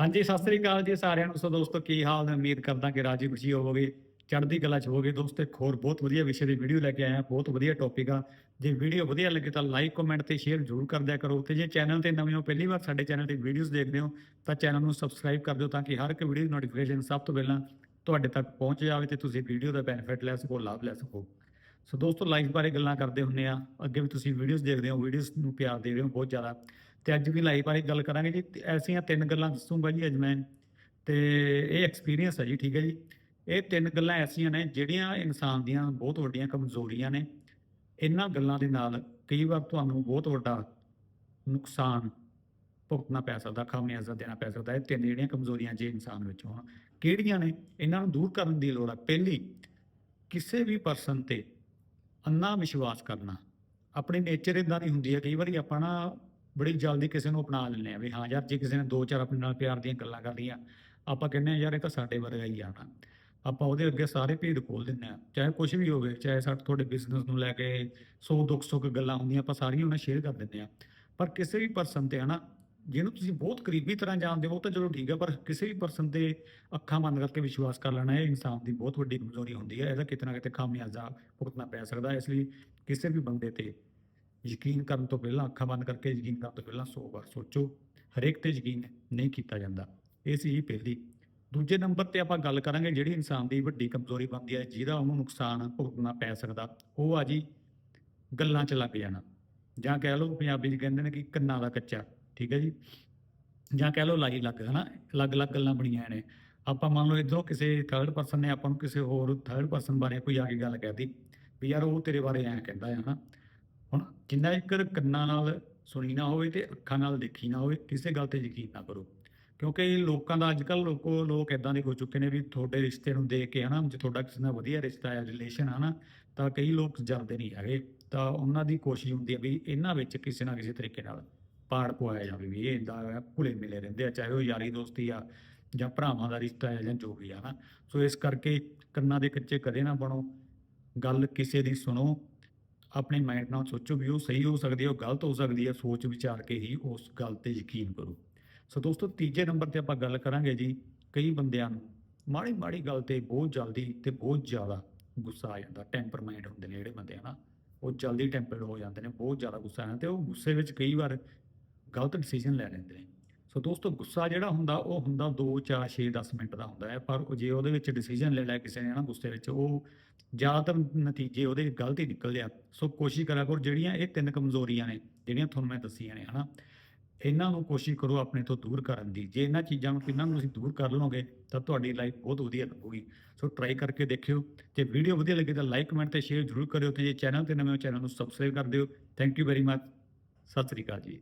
ਹਾਂਜੀ, ਸਤਿ ਸ੍ਰੀ ਅਕਾਲ ਜੀ ਸਾਰਿਆਂ ਨੂੰ। ਸੋ ਦੋਸਤੋ, ਕੀ ਹਾਲ ਨੇ? ਉਮੀਦ ਕਰਦਾ ਕਿ ਰਾਜੀ ਖੁਸ਼ੀ ਹੋਵੋਗੇ, ਚੜ੍ਹਦੀ ਕਲਾ ਚ ਹੋਵੋਗੇ। ਦੋਸਤੋ, ਇੱਕ ਹੋਰ ਬਹੁਤ ਵਧੀਆ ਵਿਸ਼ੇ ਦੀ ਵੀਡੀਓ ਲੈ ਕੇ ਆਇਆ, ਬਹੁਤ ਵਧੀਆ ਟੌਪਿਕ ਆ। ਜੇ ਵੀਡੀਓ ਵਧੀਆ ਲੱਗੇ ਤਾਂ ਲਾਈਕ ਕਮੈਂਟ ਤੇ ਸ਼ੇਅਰ ਜ਼ਰੂਰ ਕਰ ਦਿਆ ਕਰੋ। ਤੇ ਜੇ ਚੈਨਲ ਤੇ ਨਵੇਂ ਹੋ, ਪਹਿਲੀ ਵਾਰ ਸਾਡੇ ਚੈਨਲ ਤੇ ਵੀਡੀਓਜ਼ ਦੇਖਦੇ ਹੋ, ਤਾਂ ਚੈਨਲ ਨੂੰ ਸਬਸਕ੍ਰਾਈਬ ਕਰ ਦਿਓ ਤਾਂ ਕਿ ਹਰ ਇੱਕ ਵੀਡੀਓ ਦੀ ਨੋਟੀਫਿਕੇਸ਼ਨ ਸਭ ਤੋਂ ਪਹਿਲਾਂ ਤੁਹਾਡੇ ਤੱਕ ਪਹੁੰਚ ਜਾਵੇ ਤੇ ਤੁਸੀਂ ਵੀਡੀਓ ਦਾ ਬੈਨੀਫਿਟ ਲੈ ਸਕੋ, ਲਾਭ ਲੈ ਸਕੋ। ਸੋ ਦੋਸਤੋ ਲਾਈਫ ਬਾਰੇ ਗੱਲਾਂ ਕਰਦੇ ਹੁੰਨੇ ਆ। ਅੱਗੇ ਵੀ ਤੁਸੀਂ ਵੀਡੀਓਜ਼ ਦੇਖਦੇ ਹੋ ਵੀਡੀਓਜ਼ ਨੂੰ ਪਿਆਰ ਦੇ ਰਹੇ ਹੋ ਬਹੁਤ ਜ਼ਿਆਦਾ। ਤੇ ਅੱਜ ਵੀ ਲਾਈਫ ਬਾਰੇ ਗੱਲ ਕਰਾਂਗੇ ਜੀ। ਤੇ ਐਸੀਆਂ ਤਿੰਨ ਗੱਲਾਂ ਦੱਸੂਗਾ ਜੀ ਅੱਜ ਮੈਂ। ਤੇ ਇਹ ਐਕਸਪੀਰੀਅੰਸ ਹੈ ਜੀ, ਠੀਕ ਹੈ ਜੀ। ਇਹ ਤਿੰਨ ਗੱਲਾਂ ਐਸੀਆਂ ਨੇ ਜਿਹੜੀਆਂ ਇਨਸਾਨ ਦੀਆਂ ਬਹੁਤ ਵੱਡੀਆਂ ਕਮਜ਼ੋਰੀਆਂ ਨੇ। ਇਹਨਾਂ ਗੱਲਾਂ ਦੇ ਨਾਲ ਕਈ ਵਾਰ ਤੁਹਾਨੂੰ ਬਹੁਤ ਵੱਡਾ ਨੁਕਸਾਨ ਭੁਗਤਣਾ ਪੈ ਸਕਦਾ ਖਾਮਿਆਜ਼ਾ ਦੇਣਾ ਪੈ ਸਕਦਾ। ਇਹ ਤਿੰਨ ਜਿਹੜੀਆਂ ਕਮਜ਼ੋਰੀਆਂ ਜੇ ਇਨਸਾਨ ਵਿੱਚ ਹੋਣ ਕਿਹੜੀਆਂ ਨੇ? ਇਹਨਾਂ ਨੂੰ ਦੂਰ ਕਰਨ ਦੀ ਲੋੜ ਹੈ ਪਹਿਲੀ, ਕਿਸੇ ਵੀ ਪਰਸਨ ਤੇ ਅੰਨਾ ਵਿਸ਼ਵਾਸ ਕਰਨਾ। ਆਪਣੀ ਨੇਚਰ ਇਦਾਂ ਦੀ ਹੁੰਦੀ ਹੈ ਕਈ ਵਾਰੀ ਆਪਾਂ ਨਾ ਬੜੀ ਜਲਦੀ ਕਿਸੇ ਨੂੰ ਅਪਣਾ ਲੈਂਦੇ ਆ ਵੀ ਹਾਂ ਯਾਰ ਜੇ ਕਿਸੇ ਨੇ ਦੋ ਚਾਰ ਆਪਣੇ ਨਾਲ ਪਿਆਰ ਦੀਆਂ ਗੱਲਾਂ ਕਰ ਲਈਆਂ, ਆਪਾਂ ਕਹਿੰਦੇ ਆ ਯਾਰ ਇਹ ਤਾਂ ਸਾਡੇ ਵਰਗਾ ਹੀ ਆ ਨਾ। ਆਪਾਂ ਉਹਦੇ ਅੱਗੇ ਸਾਰੇ ਭੇਦ ਖੋਲ ਦਿੰਦੇ ਆ ਚਾਹੇ ਕੁਝ ਵੀ ਹੋਵੇ, ਚਾਹੇ ਸਾਡੇ ਤੁਹਾਡੇ ਬਿਜ਼ਨਸ ਨੂੰ ਲੈ ਕੇ ਸੋ ਦੁੱਖ ਸੁੱਖ ਗੱਲਾਂ ਹੁੰਦੀਆਂ, ਆਪਾਂ ਸਾਰੀਆਂ ਉਹਨਾਂ ਸ਼ੇਅਰ ਕਰ ਦਿੰਦੇ ਆ ਪਰ ਕਿਸੇ ਵੀ ਪਰਸਨ ਤੇ ਹਨਾ, ਜਿਹਨੂੰ ਤੁਸੀਂ ਬਹੁਤ ਕਰੀਬੀ ਤਰ੍ਹਾਂ ਜਾਣਦੇ ਹੋ ਤਾਂ ਚਲੋ ਠੀਕ ਹੈ ਪਰ ਕਿਸੇ ਵੀ ਪਰਸਨ ਤੇ ਅੱਖਾਂ ਬੰਦ ਕਰਕੇ ਵਿਸ਼ਵਾਸ ਕਰ ਲੈਣਾ, ਇਹ ਇਨਸਾਨ ਦੀ ਬਹੁਤ ਵੱਡੀ ਕਮਜ਼ੋਰੀ ਹੁੰਦੀ ਹੈ, ਇਹਦਾ ਕਿਤੇ ਨਾ ਕਿਤੇ ਖਾਮਿਆਜ਼ਾ ਭੁਗਤਣਾ ਪੈ ਸਕਦਾ ਇਸ ਲਈ ਕਿਸੇ ਵੀ ਬੰਦੇ ਤੇ ਯਕੀਨ ਕਰਨ ਤੋਂ ਪਹਿਲਾਂ, ਅੱਖਾਂ ਬੰਦ ਕਰਕੇ ਯਕੀਨ ਕਰਨ ਤੋਂ ਪਹਿਲਾਂ 100 ਵਾਰ ਸੋਚੋ। ਹਰੇਕ ਤੇ ਯਕੀਨ ਨਹੀਂ ਕੀਤਾ ਜਾਂਦਾ। ਇਹ ਸੀ ਜੀ ਪਹਿਲੀ। ਦੂਜੇ ਨੰਬਰ ਤੇ ਆਪਾਂ ਗੱਲ ਕਰਾਂਗੇ ਜਿਹੜੀ ਇਨਸਾਨ ਦੀ ਵੱਡੀ ਕਮਜ਼ੋਰੀ ਬਣਦੀ ਹੈ, ਜਿਹਦਾ ਉਹਨੂੰ ਨੁਕਸਾਨ ਭੁਗਤਣਾ ਪੈ ਸਕਦਾ। ਉਹ ਆ ਜੀ ਗੱਲਾਂ 'ਚ ਲੱਗ ਜਾਣਾ। ਜਾਂ ਕਹਿ ਲਓ ਪੰਜਾਬੀ 'ਚ ਕਹਿੰਦੇ ਨੇ ਕਿ ਕੰਨਾਂ ਦਾ ਕੱਚਾ, ਠੀਕ ਹੈ ਜੀ? ਜਾਂ ਕਹਿ ਲਓ ਲਾਈ ਲੱਗ ਹਨਾ? ਅਲੱਗ-ਅਲੱਗ ਗੱਲਾਂ ਬਣੀਆਂ ਨੇ। ਆਪਾਂ ਮੰਨ ਲਓ ਇਧਰੋਂ ਕਿਸੇ ਥਰਡ ਪਰਸਨ ਨੇ ਆਪਾਂ ਨੂੰ ਕਿਸੇ ਹੋਰ ਥਰਡ ਪਰਸਨ ਬਾਰੇ ਕੋਈ ਆ ਕੇ ਗੱਲ ਕਹਿਤੀ ਵੀ ਯਾਰ ਉਹ ਤੇਰੇ ਬਾਰੇ ਐਂ ਕਹਿੰਦਾ ਹੈ ਹਨਾ? ਹੁਣ ਜਿੰਨਾ ਇੱਕ ਕੰਨਾਂ ਨਾਲ ਸੁਣੀ ਨਾ ਹੋਵੇ ਤੇ ਅੱਖਾਂ ਨਾਲ ਦੇਖੀ ਨਾ ਹੋਵੇ, ਕਿਸੇ ਗੱਲ ਤੇ ਯਕੀਨ ਨਾ ਕਰੋ। ਕਿਉਂਕਿ ਲੋਕਾਂ ਦਾ ਅੱਜ ਕੱਲ ਲੋਕੋ, ਲੋਕ ਇਦਾਂ ਦੇ ਹੋ ਚੁੱਕੇ ਨੇ ਵੀ ਤੁਹਾਡੇ ਰਿਸ਼ਤੇ ਨੂੰ ਦੇਖ ਕੇ ਹਨਾ, ਜੇ ਤੁਹਾਡਾ ਕਿਸੇ ਨਾਲ ਵਧੀਆ ਰਿਸ਼ਤਾ ਹੈ ਰਿਲੇਸ਼ਨ ਹਨਾ, ਤਾਂ ਕਈ ਲੋਕ ਜਾਂਦੇ ਨਹੀਂ ਹੈਗੇ। ਤਾਂ ਉਹਨਾਂ ਦੀ ਕੋਸ਼ਿਸ਼ ਹੁੰਦੀ ਹੈ ਵੀ ਇਹਨਾਂ ਵਿੱਚ ਕਿਸੇ ਨਾ ਕਿਸੇ ਤਰੀਕੇ ਨਾਲ ਪਾੜ ਪਵਾਇਆ ਜਾਵੇ ਵੀ ਇਹ ਇਦਾਂ ਭੁਲੇ ਮਿਲੇ ਰਹਿੰਦੇ ਆ, ਚਾਹੇ ਉਹ ਯਾਰੀ ਦੋਸਤੀ ਆ ਜਾਂ ਭਰਾਵਾਂ ਦਾ ਰਿਸ਼ਤਾ ਹੈ ਜਾਂ ਜੋ ਵੀ ਆ ਨਾ ਸੋ ਇਸ ਕਰਕੇ ਕੰਨਾਂ ਦੇ ਕੱਚੇ ਕਦੇ ਨਾ ਬਣੋ। ਗੱਲ ਕਿਸੇ ਦੀ ਸੁਣੋ ਆਪਣੇ ਮਾਈਂਡ ਨਾਲ ਸੋਚੋ ਵੀ ਉਹ ਸਹੀ ਹੋ ਸਕਦੀ ਹੈ, ਉਹ ਗਲਤ ਹੋ ਸਕਦੀ ਹੈ, ਸੋਚ ਵਿਚਾਰ ਕੇ ਹੀ ਉਸ ਗੱਲ ਤੇ ਯਕੀਨ ਕਰੋ। ਸੋ ਦੋਸਤੋ, ਤੀਜੇ ਨੰਬਰ ਤੇ ਆਪਾਂ ਗੱਲ ਕਰਾਂਗੇ ਜੀ, ਕਈ ਬੰਦਿਆਂ ਨੂੰ ਮਾੜੀ ਮਾੜੀ ਗੱਲ ਤੇ ਬਹੁਤ ਜਲਦੀ ਤੇ ਬਹੁਤ ਜ਼ਿਆਦਾ ਗੁੱਸਾ ਆ ਜਾਂਦਾ ਟੈਂਪਰਮੈਂਟ ਹੁੰਦੇ ਨੇ ਜਿਹੜੇ ਬੰਦੇ, ਹਨਾ? ਉਹ ਜਲਦੀ ਟੈਂਪਰਡ ਹੋ ਜਾਂਦੇ ਨੇ, ਬਹੁਤ ਜ਼ਿਆਦਾ ਗੁੱਸਾ ਆ ਜਾਂਦਾ ਤੇ ਉਹ ਗੁੱਸੇ ਵਿੱਚ ਕਈ ਵਾਰ ਗਲਤ ਡਿਸੀਜਨ ਲੈ ਲੈਂਦੇ ਨੇ। ਸੋ ਦੋਸਤੋ, ਗੁੱਸਾ ਜਿਹੜਾ ਹੁੰਦਾ, ਉਹ ਹੁੰਦਾ 2 4 6 10 ਮਿੰਟ ਦਾ ਹੁੰਦਾ ਹੈ। ਪਰ ਉਹ ਜੇ ਉਹਦੇ ਵਿੱਚ ਡਿਸੀਜਨ ਲੈ ਲਿਆ ਕਿਸੇ ਨੇ ਨਾ ਗੁੱਸੇ ਵਿੱਚ, ਉਹ ਜ਼ਿਆਦਾਤਰ ਨਤੀਜੇ ਉਹਦੇ ਗਲਤ ਹੀ ਨਿਕਲਦੇ ਆ। ਸੋ ਕੋਸ਼ਿਸ਼ ਕਰਿਆ ਕਰੋ, ਜਿਹੜੀਆਂ ਇਹ ਤਿੰਨ ਕਮਜ਼ੋਰੀਆਂ ਨੇ, ਜਿਹੜੀਆਂ ਤੁਹਾਨੂੰ ਮੈਂ ਦੱਸੀਆਂ ਨੇ ਹਨਾ, ਇਹਨਾਂ ਨੂੰ ਕੋਸ਼ਿਸ਼ ਕਰੋ ਆਪਣੇ ਤੋਂ ਦੂਰ ਕਰਨ ਦੀ। ਜੇ ਇਹਨਾਂ ਚੀਜ਼ਾਂ ਨੂੰ ਕਿੰਨਾਂ ਨੂੰ ਤੁਸੀਂ ਦੂਰ ਕਰ ਲਓਗੇ, ਤਾਂ ਤੁਹਾਡੀ ਲਾਈਫ ਬਹੁਤ ਵਧੀਆ ਲੱਗੂਗੀ ਸੋ ਟਰਾਈ ਕਰਕੇ ਦੇਖਿਓ। ਜੇ ਵੀਡੀਓ ਵਧੀਆ ਲੱਗੇ ਤਾਂ ਲਾਈਕ ਕਮੈਂਟ ਤੇ ਸ਼ੇਅਰ ਜ਼ਰੂਰ ਕਰਿਓ ਤੇ ਜੇ ਚੈਨਲ ਤੇ ਨਵੇਂ ਹੋ ਚੈਨਲ ਨੂੰ ਸਬਸਕ੍ਰਾਈਬ ਕਰ ਦਿਓ। Thank you very much Sat Sri ਅਕਾਲ ਜੀ।